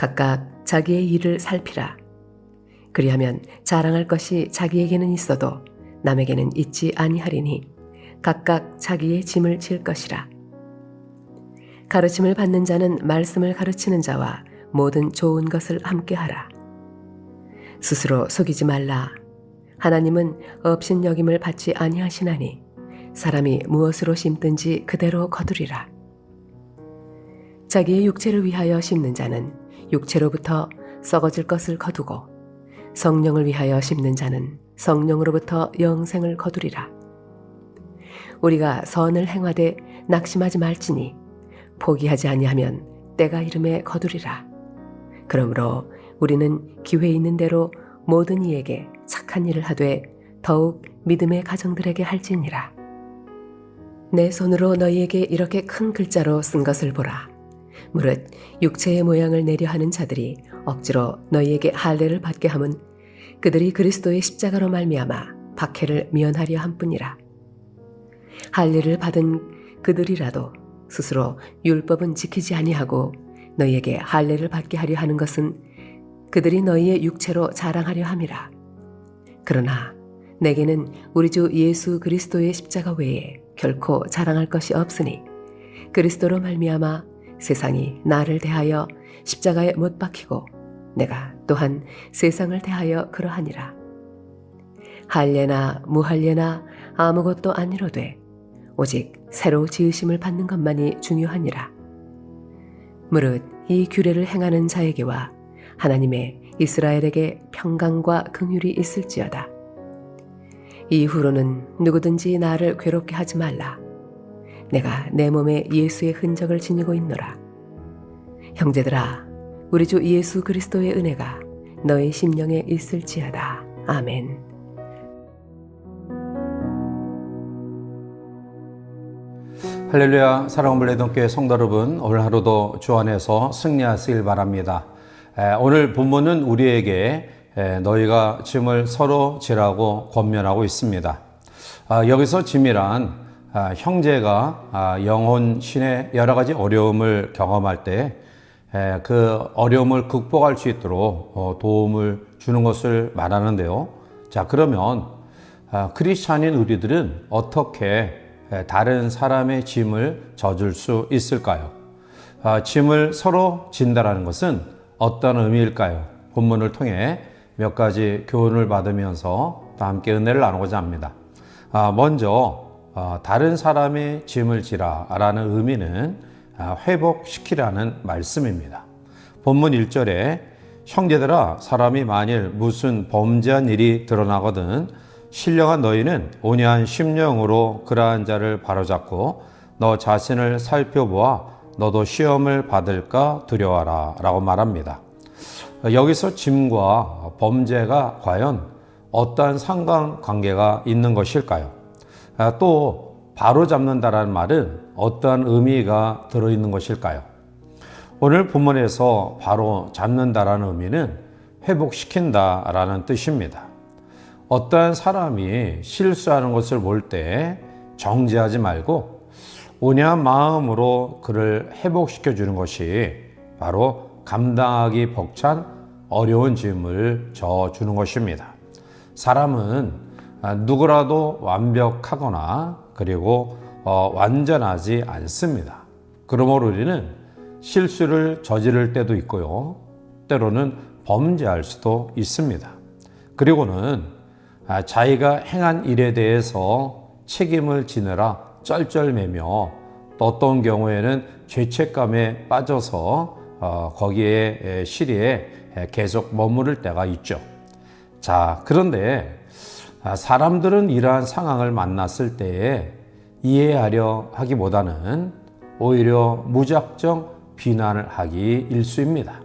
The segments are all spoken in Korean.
각각 자기의 일을 살피라. 그리하면 자랑할 것이 자기에게는 있어도 남에게는 있지 아니하리니 각각 자기의 짐을 질 것이라. 가르침을 받는 자는 말씀을 가르치는 자와 모든 좋은 것을 함께 하라. 스스로 속이지 말라. 하나님은 업신 여김을 받지 아니하시나니 사람이 무엇으로 심든지 그대로 거두리라. 자기의 육체를 위하여 심는 자는 육체로부터 썩어질 것을 거두고 성령을 위하여 심는 자는 성령으로부터 영생을 거두리라. 우리가 선을 행하되 낙심하지 말지니 포기하지 아니하면 때가 이름에 거두리라. 그러므로 우리는 기회 있는 대로 모든 이에게 착한 일을 하되 더욱 믿음의 가정들에게 할지니라. 내 손으로 너희에게 이렇게 큰 글자로 쓴 것을 보라. 무릇 육체의 모양을 내려 하는 자들이 억지로 너희에게 할례를 받게 함은 그들이 그리스도의 십자가로 말미암아 박해를 면하려 함뿐이라. 할례를 받은 그들이라도 스스로 율법은 지키지 아니하고 너희에게 할례를 받게 하려 하는 것은 그들이 너희의 육체로 자랑하려 함이라. 그러나 내게는 우리 주 예수 그리스도의 십자가 외에 결코 자랑할 것이 없으니 그리스도로 말미암아 세상이 나를 대하여 십자가에 못 박히고 내가 또한 세상을 대하여 그러하니라. 할례나 무할례나 아무것도 아니로되 오직 새로 지으심을 받는 것만이 중요하니라. 무릇 이 규례를 행하는 자에게와 하나님의 이스라엘에게 평강과 긍휼이 있을지어다. 이후로는 누구든지 나를 괴롭게 하지 말라. 내가 내 몸에 예수의 흔적을 지니고 있노라. 형제들아, 우리 주 예수 그리스도의 은혜가 너의 심령에 있을지어다. 아멘. 할렐루야 사랑하는 레동교회 성도 여러분 오늘 하루도 주 안에서 승리하시길 바랍니다 에, 오늘 본문은 우리에게 에, 너희가 짐을 서로 지라고 권면하고 있습니다 아, 여기서 짐이란 아, 형제가 아, 영혼 신의 여러 가지 어려움을 경험할 때 그 어려움을 극복할 수 있도록 어, 도움을 주는 것을 말하는데요 자 그러면 아, 크리스찬인 우리들은 어떻게 다른 사람의 짐을 져줄 수 있을까요? 아, 짐을 서로 진다라는 것은 어떤 의미일까요? 본문을 통해 몇 가지 교훈을 받으면서 또 함께 은혜를 나누고자 합니다. 아, 먼저 아, 다른 사람의 짐을 지라 라는 의미는 아, 회복시키라는 말씀입니다. 본문 1절에 형제들아 사람이 만일 무슨 범죄한 일이 드러나거든 신령한 너희는 온유한 심령으로 그러한 자를 바로잡고 너 자신을 살펴보아 너도 시험을 받을까 두려워하라 라고 말합니다. 여기서 짐과 범죄가 과연 어떠한 상관관계가 있는 것일까요? 아, 또 바로잡는다라는 말은 어떠한 의미가 들어있는 것일까요? 오늘 본문에서 바로 잡는다라는 의미는 회복시킨다라는 뜻입니다. 어떠한 사람이 실수하는 것을 볼 때 정죄하지 말고 온유한 마음으로 그를 회복시켜 주는 것이 바로 감당하기 벅찬 어려운 짐을 져 주는 것입니다. 사람은 누구라도 완벽하거나 그리고 어, 완전하지 않습니다. 그러므로 우리는 실수를 저지를 때도 있고요. 때로는 범죄할 수도 있습니다. 그리고는 아, 자기가 행한 일에 대해서 책임을 지느라 쩔쩔매며 또 어떤 경우에는 죄책감에 빠져서 어, 거기에 시리에 계속 머무를 때가 있죠. 자, 그런데 아, 사람들은 이러한 상황을 만났을 때에 이해하려 하기보다는 오히려 무작정 비난을 하기 일수입니다.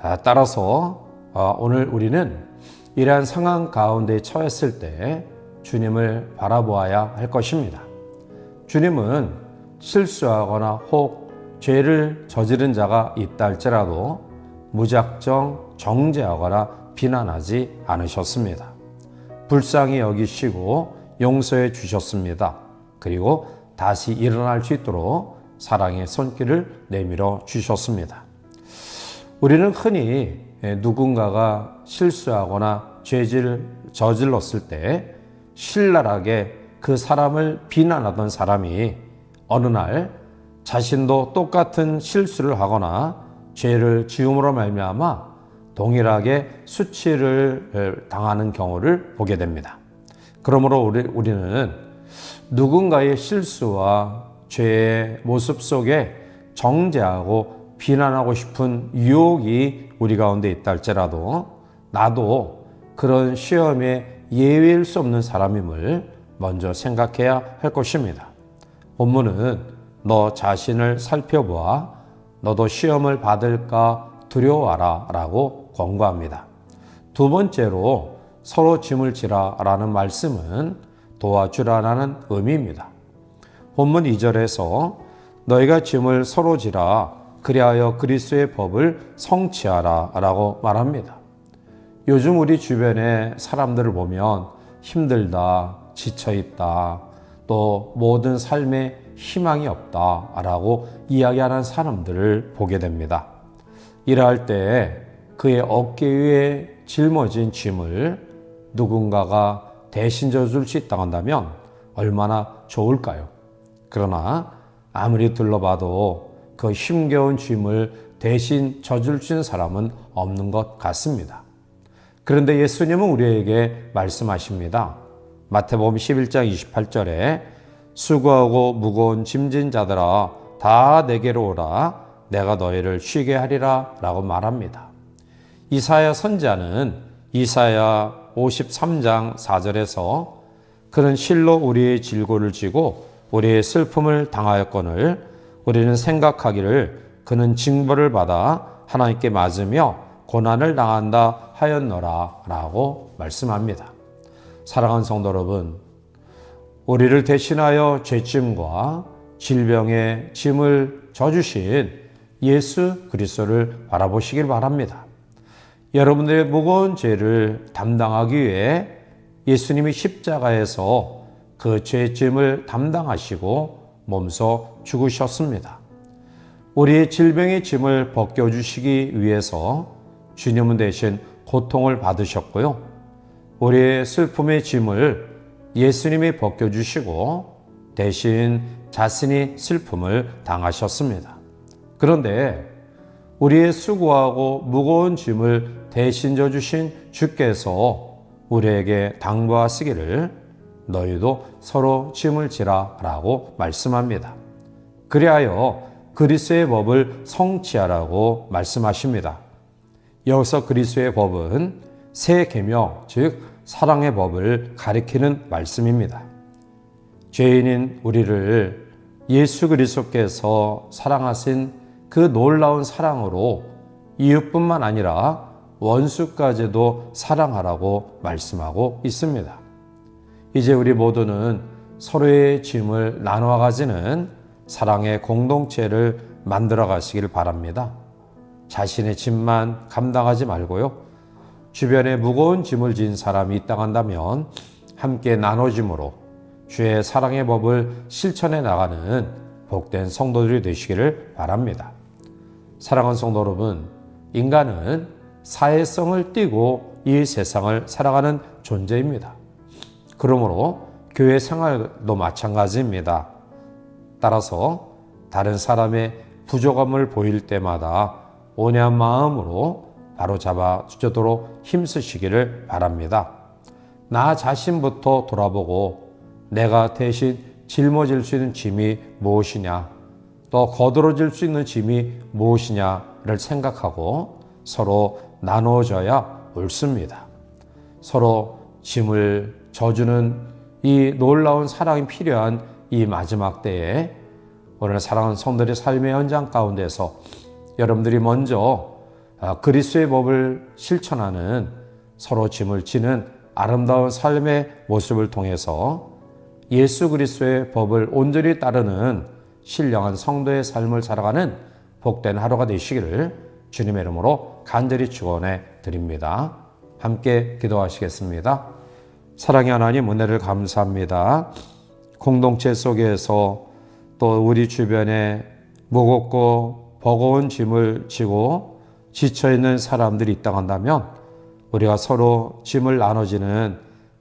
아, 따라서 어, 오늘 우리는 이러한 상황 가운데 처했을 때 주님을 바라보아야 할 것입니다. 주님은 실수하거나 혹 죄를 저지른 자가 있다 할지라도 무작정 정죄하거나 비난하지 않으셨습니다. 불쌍히 여기시고 용서해 주셨습니다. 그리고 다시 일어날 수 있도록 사랑의 손길을 내밀어 주셨습니다. 우리는 흔히 누군가가 실수하거나 죄를 저질렀을 때 신랄하게 그 사람을 비난하던 사람이 어느 날 자신도 똑같은 실수를 하거나 죄를 지음으로 말미암아 동일하게 수치를 당하는 경우를 보게 됩니다. 그러므로 우리, 우리는 누군가의 실수와 죄의 모습 속에 정죄하고 비난하고 싶은 유혹이 우리 가운데 있다 할지라도 나도 그런 시험에 예외일 수 없는 사람임을 먼저 생각해야 할 것입니다. 본문은 너 자신을 살펴보아 너도 시험을 받을까 두려워하라 라고 권고합니다. 두 번째로 서로 짐을 지라 라는 말씀은 도와주라라는 의미입니다. 본문 2절에서 너희가 짐을 서로 지라 그리하여 그리스도의 법을 성취하라 라고 말합니다. 요즘 우리 주변에 사람들을 보면 힘들다, 지쳐있다, 또 모든 삶에 희망이 없다 라고 이야기하는 사람들을 보게 됩니다. 일할 때 그의 어깨 위에 짊어진 짐을 누군가가 대신 져줄 수 있다고 한다면 얼마나 좋을까요? 그러나 아무리 둘러봐도 그 힘겨운 짐을 대신 져줄 수 있는 사람은 없는 것 같습니다. 그런데 예수님은 우리에게 말씀하십니다. 마태복음 11장 28절에 수고하고 무거운 짐진 자들아 다 내게로 오라 내가 너희를 쉬게 하리라 라고 말합니다. 이사야 선자는 이사야 53장 4절에서 그는 실로 우리의 질고를 지고 우리의 슬픔을 당하였거늘 우리는 생각하기를 그는 징벌을 받아 하나님께 맞으며 고난을 당한다 하였노라 라고 말씀합니다. 사랑하는 성도 여러분, 우리를 대신하여 죄짐과 질병의 짐을 져주신 예수 그리스도를 바라보시길 바랍니다. 여러분들의 무거운 죄를 담당하기 위해 예수님이 십자가에서 그 죄짐을 담당하시고 몸소 죽으셨습니다. 우리의 질병의 짐을 벗겨주시기 위해서 주님은 대신 고통을 받으셨고요. 우리의 슬픔의 짐을 예수님이 벗겨주시고 대신 자신이 슬픔을 당하셨습니다. 그런데 우리의 수고하고 무거운 짐을 대신 져주신 주께서 우리에게 당부하시기를 너희도 서로 짐을 지라 라고 말씀합니다. 그리하여 그리스의 법을 성취하라고 말씀하십니다. 여기서 그리스의 법은 새 계명, 즉 사랑의 법을 가리키는 말씀입니다. 죄인인 우리를 예수 그리스도께서 사랑하신 그 놀라운 사랑으로 이웃뿐만 아니라 원수까지도 사랑하라고 말씀하고 있습니다. 이제 우리 모두는 서로의 짐을 나누어 가지는 사랑의 공동체를 만들어 가시길 바랍니다. 자신의 짐만 감당하지 말고요. 주변에 무거운 짐을 진 사람이 있다 한다면 함께 나눠짐으로 주의 사랑의 법을 실천해 나가는 복된 성도들이 되시기를 바랍니다. 사랑하는 성도 여러분, 인간은 사회성을 띠고 이 세상을 살아가는 존재입니다. 그러므로 교회 생활도 마찬가지입니다. 따라서 다른 사람의 부족함을 보일 때마다 온유한 마음으로 바로 잡아 주도록 힘쓰시기를 바랍니다. 나 자신부터 돌아보고 내가 대신 짊어질 수 있는 짐이 무엇이냐, 또 거들어질 수 있는 짐이 무엇이냐를 생각하고 서로 나눠져야 옳습니다. 서로 짐을 져주는 이 놀라운 사랑이 필요한 이 마지막 때에 오늘 사랑하는 성들의 삶의 현장 가운데서 여러분들이 먼저 아, 그리스도의 법을 실천하는 서로 짐을 지는 아름다운 삶의 모습을 통해서 예수 그리스도의 법을 온전히 따르는 신령한 성도의 삶을 살아가는 복된 하루가 되시기를 주님의 이름으로 간절히 축원해 드립니다. 함께 기도하시겠습니다. 사랑의 하나님 은혜를 감사합니다. 공동체 속에서 또 우리 주변에 무겁고 버거운 짐을 지고 지쳐 있는 사람들이 있다 한다면 우리가 서로 짐을 나눠지는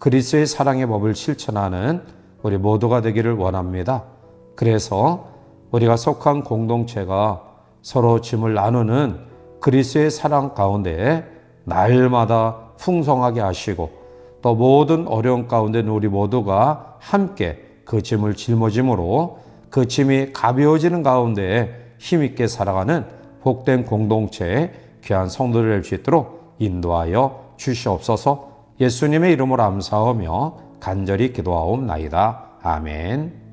그리스도의 사랑의 법을 실천하는 우리 모두가 되기를 원합니다. 그래서 우리가 속한 공동체가 서로 짐을 나누는 그리스도의 사랑 가운데 날마다 풍성하게 하시고 또 모든 어려움 가운데 우리 모두가 함께 그 짐을 짊어짐으로 그 짐이 가벼워지는 가운데 힘있게 살아가는 복된 공동체의 귀한 성도를 될수 있도록 인도하여 주시옵소서 예수님의 이름으로 감사하며 간절히 기도하옵나이다. 아멘.